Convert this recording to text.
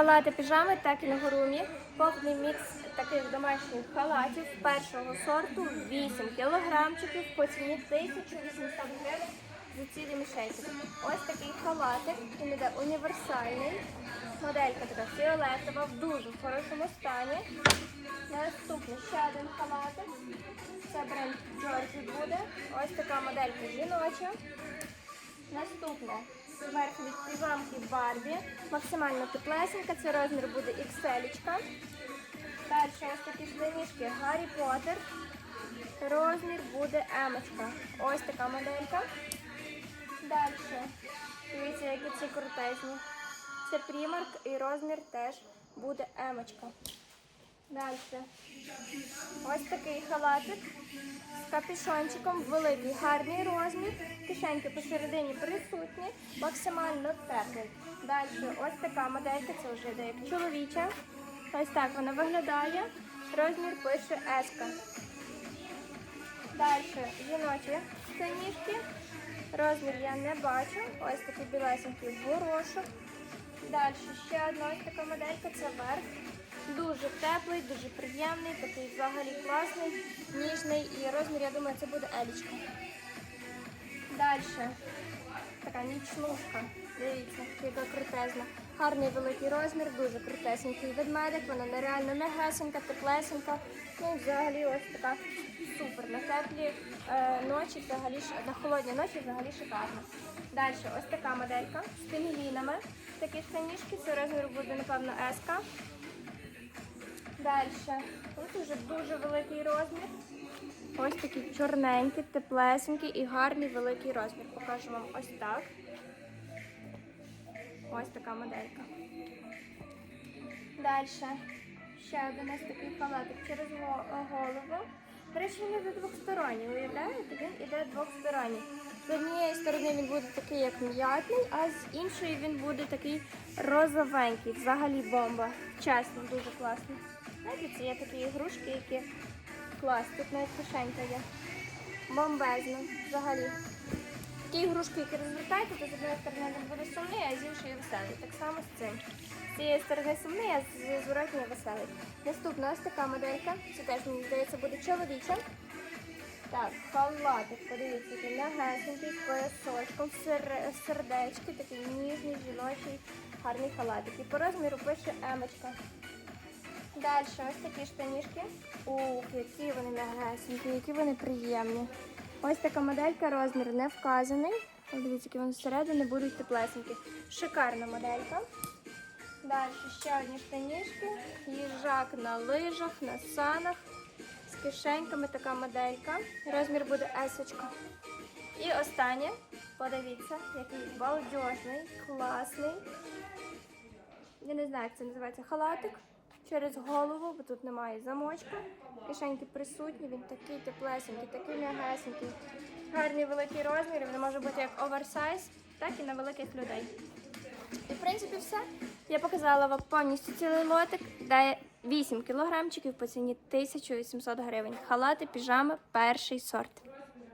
Халати піжами та кінгурумі. Повний мікс таких домашніх халатів першого сорту 8 кілограмчиків по ціні 1800 гривень за цілі мішечки. Ось такий халатик, він іде універсальний. Моделька така фіолетова, в дуже хорошому стані. Наступний ще один халатик. Це бренд Джорджі буде. Ось така моделька жіноча. Наступне зверху від піжамки Барбі. Максимально теплесенька, це розмір буде XL. Далі ось такі штанішки Гаррі Поттер. Розмір буде Емочка. Ось така моделька. Далі. Дивіться, які ці крутезні. Це примарк і розмір теж буде Емочка. Далі. Ось такий халатик з капюшончиком, великий гарний розмір. Кишеньки посередині присутні, максимально теплий. Далі ось така моделька, це вже йде як чоловіча. Ось так вона виглядає. Розмір пише S. Далі жіночі штанішки. Розмір я не бачу. Ось такий білесенький горошок. Далі ще одна ось така моделька, це верх. Дуже теплий, дуже приємний, такий взагалі класний, ніжний і розмір, я думаю, це буде елічка. Далі така нічнушка. Дивіться, яка крутезна. Гарний великий розмір, дуже крутесенький ведмедик, вона нереально м'ягесенька, теплесенька. Ну взагалі ось така супер. На теплі е, ночі, взагалі на холодні ночі взагалі шикарно. Далі ось така моделька з пінгвінами. Такі штанішки, це розмір буде, напевно, S. Далі. Ось уже дуже великий розмір. Ось такий чорненький, теплесенький і гарний великий розмір. Покажу вам ось так. Ось така моделька. Далі. Ще один ось такий халатик через голову. До речі, він іде двосторонній, уявляєте? Він іде двосторонній. З однієї сторони він буде такий, як м'ятний, а з іншої він буде такий розовенький. Взагалі бомба. Чесно, дуже класно. Це є такі ігрушки, які клас. Тут навіть кишенька є. Бомбезно, взагалі. Такі ігрушки, які розвертаєте, то з однієї сторони він буде сумний, а з іншої веселий. Так само з цим. З цієї сторони сумний, а з зворотньої веселий. Наступна ось така моделька. Це теж, мені здається, буде чоловіча. Так, халатик, подивіться, який м'ягесенький, з поясочком, сер- сердечки, такий ніжний, жіночий, гарний халатик. І по розміру пише емочка. Далі ось такі штанішки. Ух, які вони м'ягесенькі, які вони приємні. Ось така моделька, розмір не вказаний. Дивіться, які вони зсередини будуть теплесенькі. Шикарна моделька. Далі ще одні штанішки. Їжак на лижах, на санах. З кишеньками така моделька. Розмір буде есочка. І останнє, подивіться, який балдежний, класний. Я не знаю, як це називається халатик. Через голову, бо тут немає замочка. Кишеньки присутні, він такий теплесенький, такий м'ягесенький. Гарний великий розмір, він може бути як оверсайз, так і на великих людей. І в принципі все. Я показала вам повністю цілий лотик, де 8 кілограмчиків по ціні 1800 гривень. Халати, піжами, перший сорт.